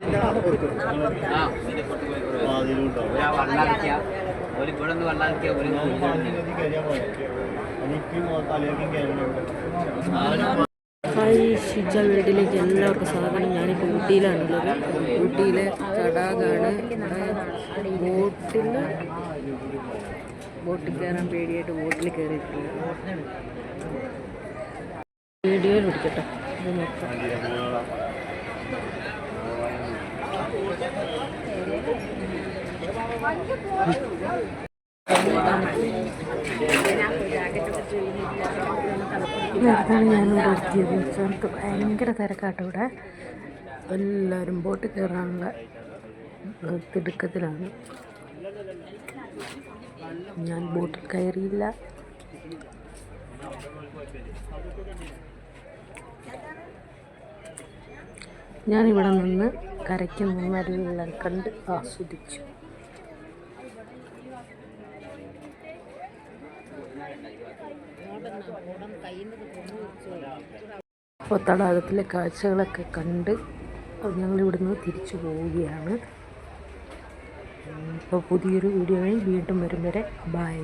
ഒരു ഹായ് ഷിജ വീട്ടിലേക്ക് എല്ലാവർക്കും സ്വാഗതം. ഞാനിപ്പോൾ ഊട്ടിയിലാണുള്ളത്. ഊട്ടിയിലെ തടാകാണ് ഇവിടെ ബോട്ടിൽ ബോട്ടിൽ കയറാൻ പേടിയായിട്ട് ബോട്ടിൽ കയറിയിട്ടുണ്ട് വീഡിയോയിൽ പിടിക്കട്ടെ. ഇത് നേരത്താണ് ഞാൻ എത്തിയത് എനിക്ക് ഭയങ്കര തിരക്കാട്ടോ ഇവിടെ. എല്ലാവരും ബോട്ട് കയറാനുള്ള തിടുക്കത്തിലാണ്. ഞാൻ ബോട്ടിൽ കയറിയില്ല. ഞാനിവിടെ നിന്ന് കരയ്ക്ക് നിന്നെല്ലാം കണ്ട് ആസ്വദിച്ചു. അപ്പോൾ തടാകത്തിലെ കാഴ്ചകളൊക്കെ കണ്ട് ഞങ്ങൾ ഇവിടുന്ന് തിരിച്ചു പോവുകയാണ്. ഇപ്പോൾ പുതിയൊരു വീഡിയോയിൽ വീണ്ടും വരും വരെ ബൈ